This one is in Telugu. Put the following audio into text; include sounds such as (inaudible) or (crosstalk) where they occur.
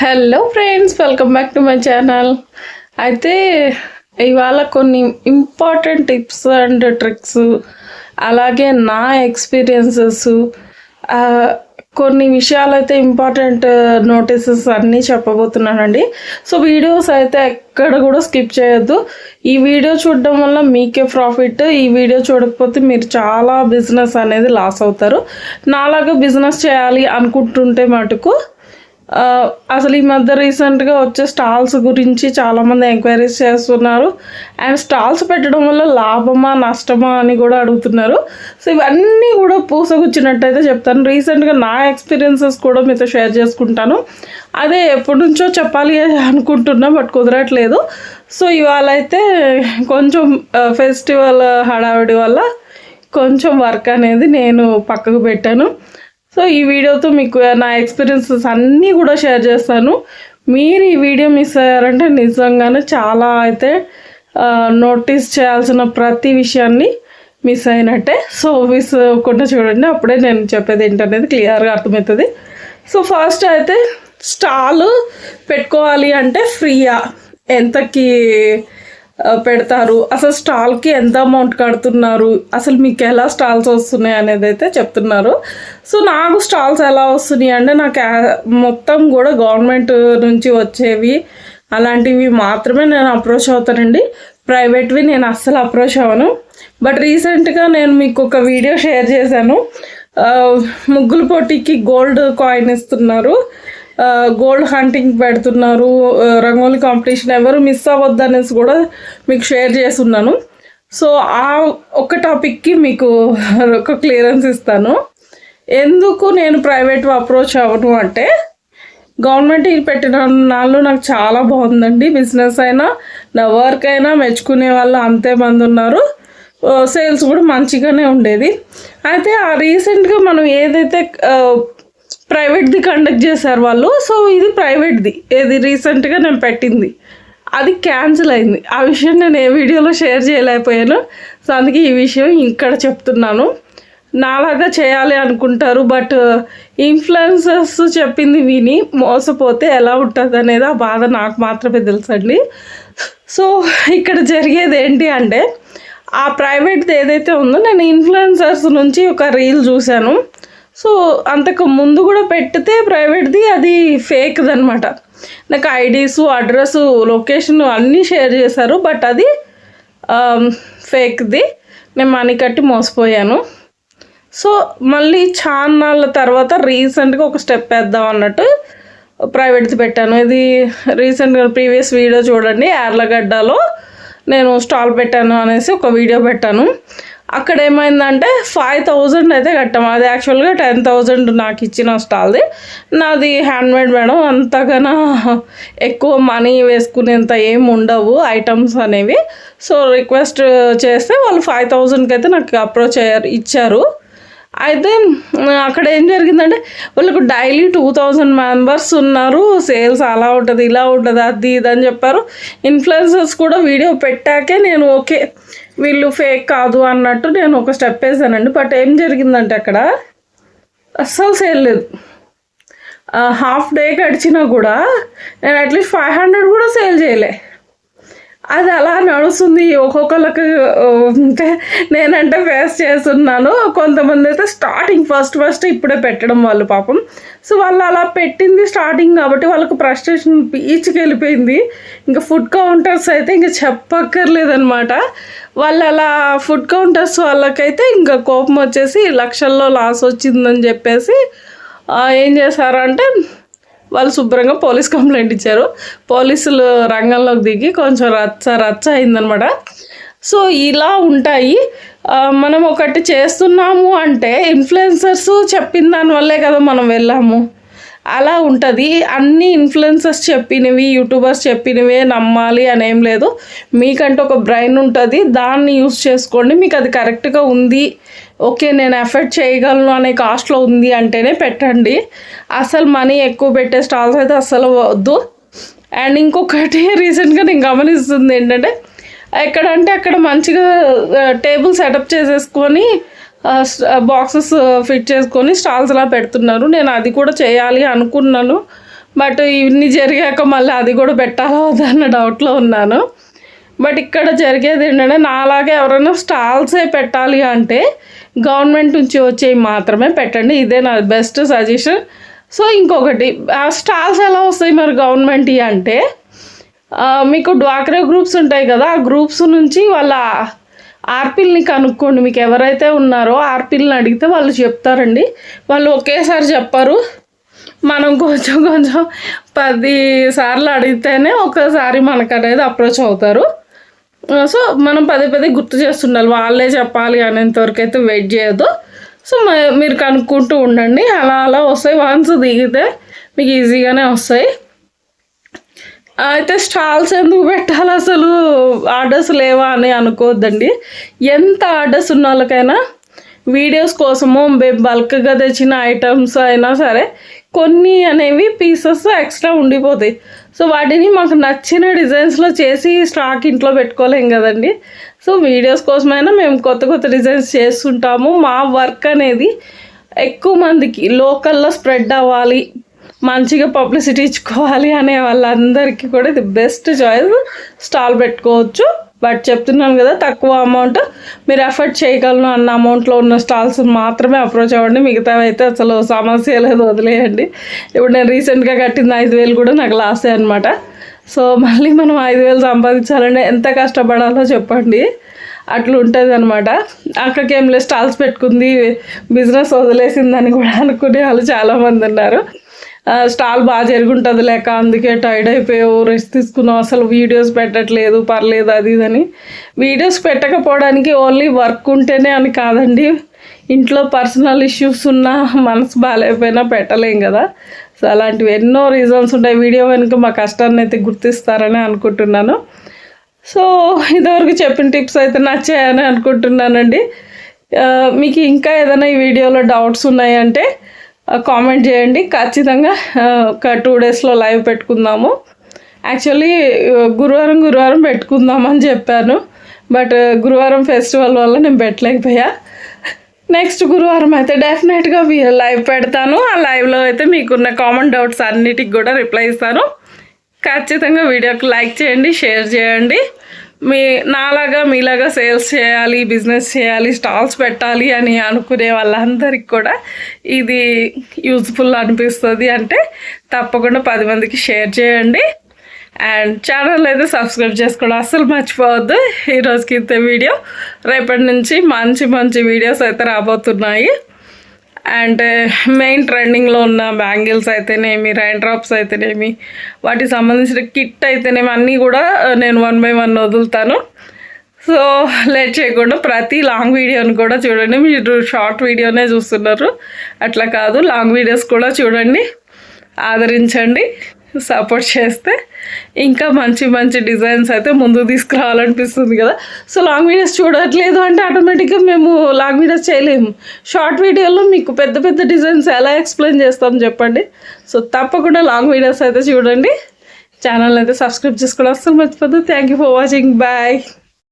Hello friends welcome back to my channel అయితే ఇవాళ కొన్ని ఇంపార్టెంట్ టిప్స్ అండ్ ట్రిక్స్ అలాగే నా ఎక్స్పీరియన్సెస్ కొన్ని విషయాలు అయితే ఇంపార్టెంట్ నోటీసెస్ అన్నీ చెప్పబోతున్నానండి. సో వీడియోస్ అయితే ఎక్కడ కూడా స్కిప్ చేయొద్దు. ఈ వీడియో చూడడం వల్ల మీకే ప్రాఫిట్ ఈ వీడియో చూడకపోతే మీరు చాలా బిజినెస్ అనేది లాస్ అవుతారు. నాలాగా బిజినెస్ చేయాలి అనుకుంటుంటే మటుకు అసలు ఈ మధ్య రీసెంట్గా వచ్చే స్టాల్స్ గురించి చాలామంది ఎంక్వైరీస్ చేస్తున్నారు. అండ్ స్టాల్స్ పెట్టడం వల్ల లాభమా నష్టమా అని కూడా అడుగుతున్నారు. సో ఇవన్నీ కూడా పూసగుచ్చినట్టయితే చెప్తాను. రీసెంట్గా నా ఎక్స్పీరియన్సెస్ కూడా మీతో షేర్ చేసుకుంటాను. అదే ఎప్పటి నుంచో చెప్పాలి అనుకుంటున్నా బట్ కుదరట్లేదు. సో ఇవాళ అయితే కొంచెం ఫెస్టివల్ హడావిడి వల్ల కొంచెం వర్క్ అనేది నేను పక్కకు పెట్టాను. సో ఈ వీడియోతో మీకు నా ఎక్స్పీరియన్సెస్ అన్నీ కూడా షేర్ చేస్తాను. మీరు ఈ వీడియో మిస్ అయ్యారంటే నిజంగానే చాలా అయితే నోటీస్ చేయాల్సిన ప్రతి విషయాన్ని మిస్ అయినట్టే. సో మిస్ అవ్వకుండా చూడండి అప్పుడే నేను చెప్పేది ఏంటనేది క్లియర్గా అర్థమవుతుంది. సో ఫస్ట్ అయితే స్టాల్ పెట్టుకోవాలి అంటే ఫ్రీయా ఎంతకి పెడతారు. అసలు స్టాల్కి ఎంత అమౌంట్ కడుతున్నారు? అసలు మీకు ఎలా స్టాల్స్ వస్తున్నాయి అనేది అయితే చెప్తున్నారు. సో నాకు స్టాల్స్ ఎలా వస్తున్నాయి అంటే నాకు మొత్తం కూడా గవర్నమెంట్ నుంచి వచ్చేవి అలాంటివి మాత్రమే నేను అప్రోచ్ అవుతానండి. ప్రైవేట్వి నేను అస్సలు అప్రోచ్ అవ్వను. బట్ రీసెంట్గా నేను మీకు ఒక వీడియో షేర్ చేశాను. ముగ్గులు ముగ్గుల పోటీకి గోల్డ్ కాయిన్ ఇస్తున్నారు. గోల్డ్ హంటింగ్ పెడుతున్నారు. రంగోలి రంగోలీ కాంపిటీషన్ ఎవరు మిస్ అవ్వద్దు అనేసి కూడా మీకు షేర్ చేస్తున్నాను. సో ఆ ఒక్క టాపిక్కి మీకు ఒక క్లియరెన్స్ ఇస్తాను. ఎందుకు నేను ప్రైవేట్ అప్రోచ్ అవ్వను అంటే గవర్నమెంట్ ఇది పెట్టిన నాళ్ళు నాకు చాలా బాగుందండి. బిజినెస్ అయినా నా వర్క్ అయినా మెచ్చుకునే వాళ్ళు అంతే మంది ఉన్నారు. సేల్స్ కూడా మంచిగానే ఉండేది. అయితే ఆ రీసెంట్గా మనం ఏదైతే ప్రైవేట్ది కండక్ట్ చేశారు వాళ్ళు. సో ఇది ప్రైవేట్ది. ఏది రీసెంట్గా నేను పెట్టింది. అది క్యాన్సిల్ అయింది. ఆ విషయం నేను ఏ వీడియోలో షేర్ చేయలేకపోయాను. సో అందుకే ఈ విషయం ఇక్కడ చెప్తున్నాను. నాలాగా చేయాలి అనుకుంటారు బట్ ఇన్ఫ్లుయెన్సర్స్ చెప్పింది విని మోసపోతే ఎలా ఉంటుంది అనేది ఆ బాధ నాకు మాత్రమే తెలుసండి. సో ఇక్కడ జరిగేది ఏంటి అంటే ఆ ప్రైవేట్ది ఏదైతే ఉందో నేను ఇన్ఫ్లుయెన్సర్స్ నుంచి ఒక రీల్ చూశాను. సో అంతకు ముందు కూడా పెడితే ప్రైవేట్ది అది ఫేక్ది అనమాట నాకు ఐడీస్ అడ్రస్ లొకేషన్ అన్నీ షేర్ చేశారు బట్ అది ఫేక్ది. నేను మనీ కట్టి మోసపోయాను. సో మళ్ళీ చాన్నాళ్ళ తర్వాత రీసెంట్గా ఒక స్టెప్ వేద్దాం అన్నట్టు ప్రైవేట్ది పెట్టాను. ఇది రీసెంట్గా ప్రీవియస్ వీడియో చూడండి యార్లగడ్డలో నేను స్టాల్ పెట్టాను అనేసి ఒక వీడియో పెట్టాను. అక్కడ ఏమైందంటే ఫైవ్ థౌజండ్ అయితే కట్టాము అది యాక్చువల్గా టెన్ థౌజండ్ నాకు ఇచ్చిన స్టాల్ది. నాది హ్యాండ్మేడ్ మేడం. అంతగానో ఎక్కువ మనీ వేసుకునేంత ఏం ఉండవు ఐటమ్స్ అనేవి. సో రిక్వెస్ట్ చేస్తే వాళ్ళు ఫైవ్ థౌజండ్కి అయితే నాకు అప్రోచ్ అయ్యారు ఇచ్చారు. అయితే అక్కడ ఏం జరిగిందంటే వాళ్ళకు డైలీ టూ థౌజండ్ మెంబర్స్ ఉన్నారు సేల్స్ అలా ఉంటుంది ఇలా ఉంటుంది అది ఇది అని చెప్పారు. ఇన్ఫ్లుయెన్సర్స్ కూడా వీడియో పెట్టాకే నేను ఓకే వీళ్ళు ఫేక్ కాదు అన్నట్టు నేను ఒక స్టెప్ వేసానండి. బట్ ఏం జరిగిందంటే అక్కడ అస్సలు సేల్ లేదు. హాఫ్ డే గడిచినా కూడా నేను అట్లీస్ట్ ఫైవ్ హండ్రెడ్ కూడా సేల్ చేయలే. అది అలా నడుస్తుంది. ఒక్కొక్కరికి అంటే నేనంటే ఫేస్ చేస్తున్నాను. కొంతమంది అయితే స్టార్టింగ్ ఫస్ట్ ఫస్ట్ ఇప్పుడే పెట్టడం వాళ్ళు పాపం. సో వాళ్ళు అలా పెట్టింది స్టార్టింగ్ కాబట్టి వాళ్ళకు ఫ్రస్ట్రేషన్ పీచ్కి వెళ్ళిపోయింది ఇంకా ఫుడ్ కౌంటర్స్ అయితే ఇంకా చెప్పక్కర్లేదనమాట వాళ్ళు అలా ఫుడ్ కౌంటర్స్ వాళ్ళకైతే ఇంకా కోపం వచ్చేసి లక్షల్లో లాస్ వచ్చిందని చెప్పేసి ఏం చేశారంటే వాళ్ళు శుభ్రంగా పోలీస్ కంప్లైంట్ ఇచ్చారు. పోలీసులు రంగంలోకి దిగి కొంచెం రచ్చ రచ్చ అయిందనమాట. సో ఇలా ఉంటాయి. మనం ఒకటి చేస్తున్నాము అంటే ఇన్ఫ్లుయెన్సర్స్ చెప్పిన దానివల్లే కదా మనం వెళ్ళాము. అలా ఉంటుంది. అన్ని ఇన్ఫ్లుయెన్సర్స్ చెప్పినవి యూట్యూబర్స్ చెప్పినవే నమ్మాలి అని ఏం లేదు. మీకంటే ఒక బ్రెయిన్ ఉంటుంది. దాన్ని యూస్ చేసుకోండి. మీకు అది కరెక్ట్గా ఉంది. ఓకే నేను ఎఫర్ట్ చేయగలను అనే కాస్ట్లో ఉంది అంటేనే పెట్టండి. అసలు మనీ ఎక్కువ పెట్టే స్టాల్స్ అయితే అసలు వద్దు. అండ్ ఇంకొకటి (laughs) రీసెంట్గా నేను గమనిస్తుంది ఏంటంటే ఎక్కడంటే అక్కడ మంచిగా uh, టేబుల్ సెటప్ చేసేసుకొని బాక్సెస్ ఫిట్ చేసుకొని స్టాల్స్ అలా పెడుతున్నారు. నేను అది కూడా చేయాలి అనుకున్నాను. బట్ ఇవన్నీ జరిగాక మళ్ళీ అది కూడా పెట్టాలా అన్న డౌట్లో ఉన్నాను. బట్ ఇక్కడ జరిగేది ఏంటంటే నాలాగే ఎవరైనా స్టాల్సే పెట్టాలి అంటే గవర్నమెంట్ నుంచి వచ్చేవి మాత్రమే పెట్టండి. ఇదే నా బెస్ట్ సజెషన్ సో ఇంకొకటి ఆ స్టాల్స్ ఎలా వస్తాయి మరి గవర్నమెంట్ అంటే మీకు డ్వాక్రా గ్రూప్స్ ఉంటాయి కదా ఆ గ్రూప్స్ నుంచి వాళ్ళ ఆర్పిల్ని కనుక్కోండి మీకు ఎవరైతే ఉన్నారో ఆర్పిల్ని అడిగితే వాళ్ళు చెప్తారండి. వాళ్ళు ఒకేసారి చెప్పరు. మనం కొంచెం కొంచెం పది సార్లు అడిగితేనే ఒకసారి మనకు అనేది అప్రోచ్ అవుతారు. సో మనం పదే పదే గుర్తు చేస్తుండాలి. వాళ్ళే చెప్పాలి అనేంతవరకు అయితే వెయిట్ చేయొద్దు. సో మీరు కనుక్కుంటూ ఉండండి. అలా అలా వస్తాయి. వన్స్ దిగితే మీకు ఈజీగానే వస్తాయి. అయితే స్టాల్స్ ఎందుకు పెట్టాలి అసలు? ఆర్డర్స్ లేవా అని అనుకోవద్దండి ఎంత ఆర్డర్స్ ఉన్న వాళ్ళకైనా వీడియోస్ కోసము బల్క్గా తెచ్చిన ఐటమ్స్ అయినా సరే కొన్ని అనేవి పీసెస్ ఎక్స్ట్రా ఉండిపోతాయి. సో వాటిని మాకు నచ్చిన డిజైన్స్లో చేసి స్టాక్ ఇంట్లో పెట్టుకోలేం కదండి. సో వీడియోస్ కోసమైనా మేము కొత్త కొత్త డిజైన్స్ చేస్తుంటాము. మా వర్క్ అనేది ఎక్కువ మందికి లోకల్లో స్ప్రెడ్ అవ్వాలి. మంచిగా పబ్లిసిటీ ఇచ్చుకోవాలి అనే వాళ్ళందరికీ కూడా ఇది బెస్ట్ చాయిస్ స్టాల్ పెట్టుకోవచ్చు. బట్ చెప్తున్నాను కదా తక్కువ అమౌంట్ మీరు ఎఫర్ట్ చేయగలను అన్న అమౌంట్లో ఉన్న స్టాల్స్ మాత్రమే అప్రోచ్ అవ్వండి. మిగతావి అయితే అసలు సమస్య లేదు వదిలేయండి. ఇప్పుడు నేను రీసెంట్గా కట్టింది ఐదు వేలు కూడా నాకు లాసే అనమాట సో మళ్ళీ మనం ఐదు వేలు సంపాదించాలంటే ఎంత కష్టపడాలో చెప్పండి. అట్లా ఉంటుంది అనమాట అక్కడికి ఏం లేదు స్టాల్స్ పెట్టుకుంది బిజినెస్ వదిలేసిందని కూడా అనుకునే వాళ్ళు చాలామంది ఉన్నారు. స్టాల్ బాగా జరుగుంటుంది లేక అందుకే టైర్డ్ అయిపోయావు రెస్ట్ తీసుకున్నావు అసలు వీడియోస్ పెట్టట్లేదు పర్లేదు అది ఇదని వీడియోస్ పెట్టకపోవడానికి ఓన్లీ వర్క్ ఉంటేనే అని కాదండి. ఇంట్లో పర్సనల్ ఇష్యూస్ ఉన్నా మనసు బాగాలేకపోయినా పెట్టలేం కదా. సో అలాంటివి ఎన్నో రీజన్స్ ఉంటాయి. వీడియో వెనుక మా కష్టాన్ని అయితే గుర్తిస్తారని అనుకుంటున్నాను. సో ఇదివరకు చెప్పిన టిప్స్ అయితే నచ్చాయని అనుకుంటున్నానండి. మీకు ఇంకా ఏదైనా ఈ వీడియోలో డౌట్స్ ఉన్నాయంటే కామెంట్ చేయండి. ఖచ్చితంగా ఒక టూ డేస్లో లైవ్ పెట్టుకుందాము. యాక్చువల్లీ గురువారం గురువారం పెట్టుకుందామని చెప్పాను. బట్ గురువారం ఫెస్టివల్ వల్ల నేను పెట్టలేకపోయా. నెక్స్ట్ గురువారం అయితే డెఫినెట్గా లైవ్ పెడతాను. ఆ లైవ్లో అయితే మీకున్న కామన్ డౌట్స్ అన్నిటికి కూడా రిప్లై ఇస్తాను. ఖచ్చితంగా వీడియోకి లైక్ చేయండి షేర్ చేయండి. మీ నాలాగా మీలాగా సేల్స్ చేయాలి బిజినెస్ చేయాలి స్టాల్స్ పెట్టాలి అని అనుకునే వాళ్ళందరికీ కూడా ఇది యూజ్ఫుల్ అనిపిస్తుంది. అంటే తప్పకుండా పది మందికి షేర్ చేయండి. అండ్ ఛానల్ అయితే సబ్స్క్రైబ్ చేసుకోవడం అస్సలు మర్చిపోవద్దు. ఈరోజుకి ఇంత వీడియో. రేపటి నుంచి మంచి మంచి వీడియోస్ అయితే రాబోతున్నాయి. అండ్ మెయిన్ ట్రెండింగ్లో ఉన్న బ్యాంగిల్స్ అయితేనేమి రైన్ డ్రాప్స్ అయితేనేమి వాటికి సంబంధించిన కిట్ అయితేనేమి అన్నీ కూడా uh, నేను వన్ బై వన్ వదులుతాను. సో లేట్ చేయకుండా ప్రతి లాంగ్ వీడియోని కూడా చూడండి. మీరు షార్ట్ వీడియోనే చూస్తున్నారు. అట్లా కాదు లాంగ్ వీడియోస్ కూడా చూడండి. ఆదరించండి. సపోర్ట్ చేస్తే ఇంకా మంచి మంచి డిజైన్స్ అయితే ముందుకు తీసుకురావాలనిపిస్తుంది కదా. సో లాంగ్ వీడియోస్ చూడట్లేదు అంటే ఆటోమేటిక్గా మేము లాంగ్ వీడియోస్ చేయలేము. షార్ట్ వీడియోలో మీకు పెద్ద పెద్ద డిజైన్స్ ఎలా ఎక్స్ప్లెయిన్ చేస్తాం చెప్పండి. సో తప్పకుండా లాంగ్ వీడియోస్ అయితే చూడండి. ఛానల్ అయితే సబ్స్క్రైబ్ చేసుకోవడం అస్సలు మర్చిపోద్దు. Thank you for watching bye